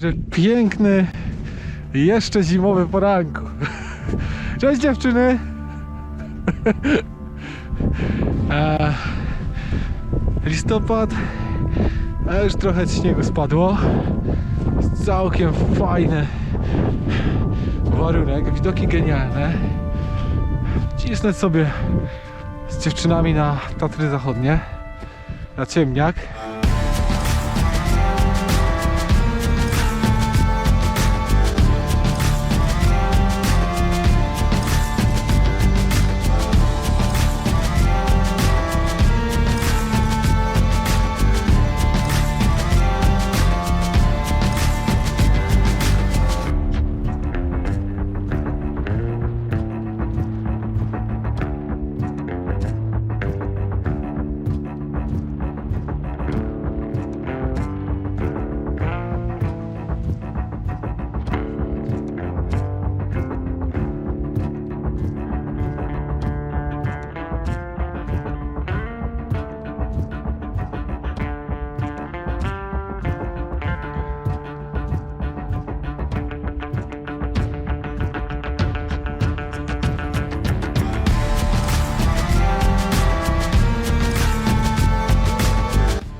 Że piękny, jeszcze zimowy poranku. Cześć dziewczyny! Listopad, a już trochę śniegu spadło. Całkiem fajny warunek, widoki genialne. Cisnę sobie z dziewczynami na Tatry Zachodnie, na ciemniak.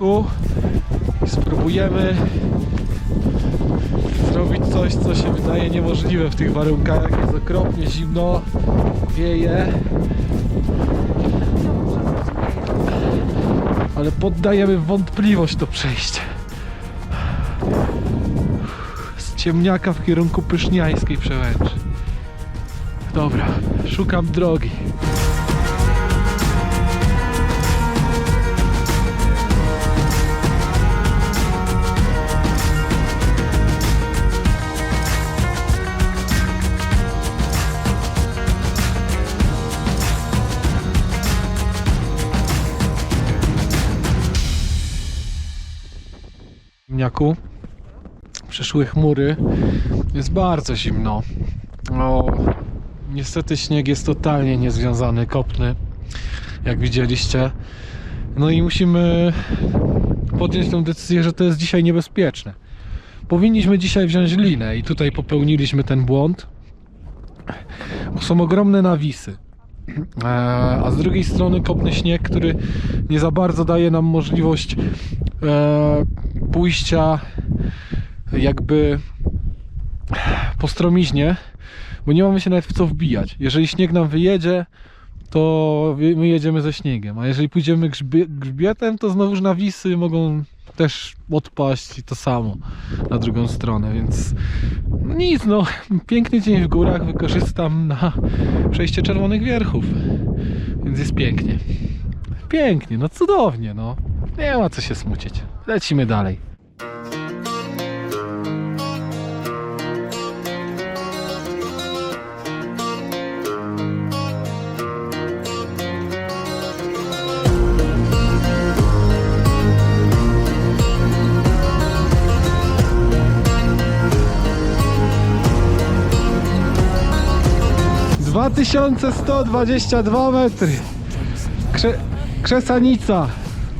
Tu spróbujemy zrobić coś, co się wydaje niemożliwe w tych warunkach. Jest okropnie zimno, wieje. Ale poddajemy wątpliwość to przejście. Z ciemniaka w kierunku Pyszniańskiej przełęczy. Dobra, szukam drogi. Mniaku. Przyszły chmury. Jest bardzo zimno. O, niestety śnieg jest totalnie niezwiązany, kopny, jak widzieliście. No i musimy podjąć tę decyzję, że to jest dzisiaj niebezpieczne. Powinniśmy dzisiaj wziąć linę i tutaj popełniliśmy ten błąd. Są ogromne nawisy. E, A z drugiej strony kopny śnieg, który nie za bardzo daje nam możliwość pójścia jakby po stromiźnie, bo nie mamy się nawet w co wbijać. Jeżeli śnieg nam wyjedzie, to my jedziemy ze śniegiem, a jeżeli pójdziemy grzbie, grzbietem, to znowuż nawisy mogą też odpaść i to samo na drugą stronę, więc no nic, no piękny dzień w górach wykorzystam na przejście Czerwonych Wierchów, więc jest pięknie. Pięknie, no cudownie, no. Nie ma co się smucić. Lecimy dalej. Dwa tysiące sto dwadzieścia dwa metry. Krze Krzesanica.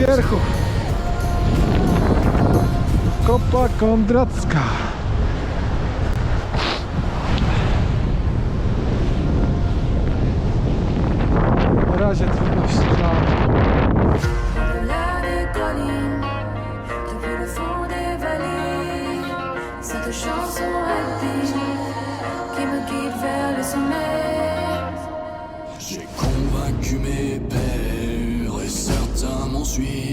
Wierchów. Kopa Kondracka. Na razie trudności żadne. Au-delà des collines, depuis le fond des vallées, cette chanson rapide qui me guide vers le sommet. poursuit.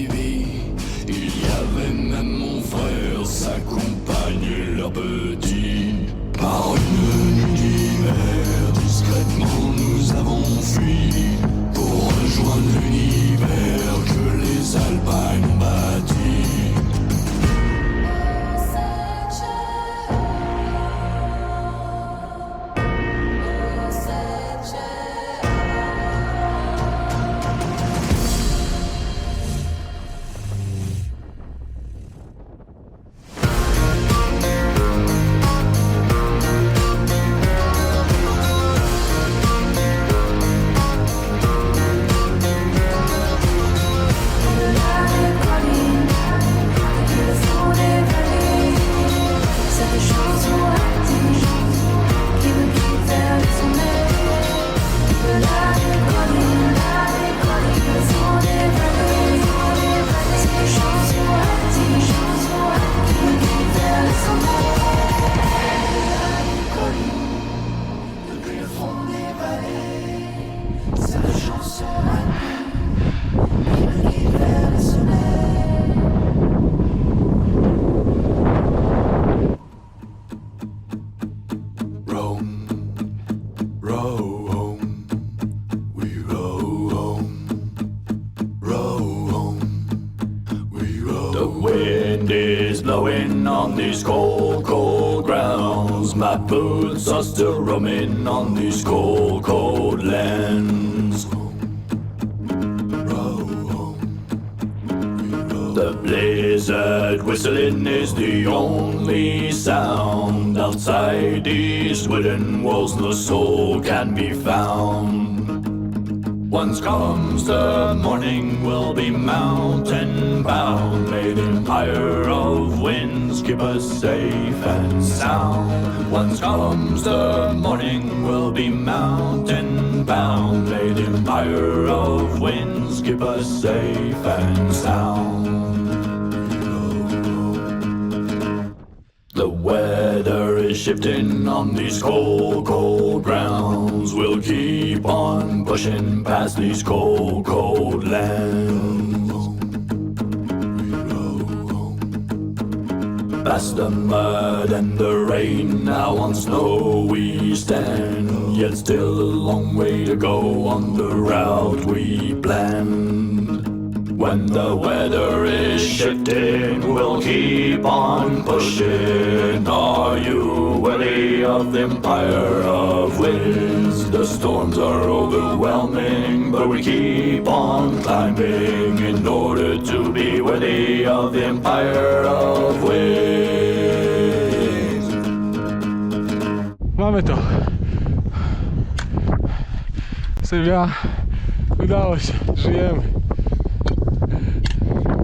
Blowing on these cold, cold grounds. My boots are still roaming on these cold, cold lands. The blizzard whistling is the only sound. Outside these wooden walls, no soul can be found. Once comes the morning, we'll be mountain bound. May the empire of winds keep us safe and sound. Once comes the morning, we'll be mountain bound. May the empire of winds keep us safe and sound. Shifting on these cold, cold grounds. We'll keep on pushing past these cold, cold lands. Past the mud and the rain, now on snow we stand. Yet still a long way to go on the route we planned. When the weather is shifting, we'll keep on pushing. Are you worthy of the empire of winds? The storms are overwhelming, but we keep on climbing in order to be worthy of the empire of winds. Mamy to. Sylwia, udało się, żyjemy.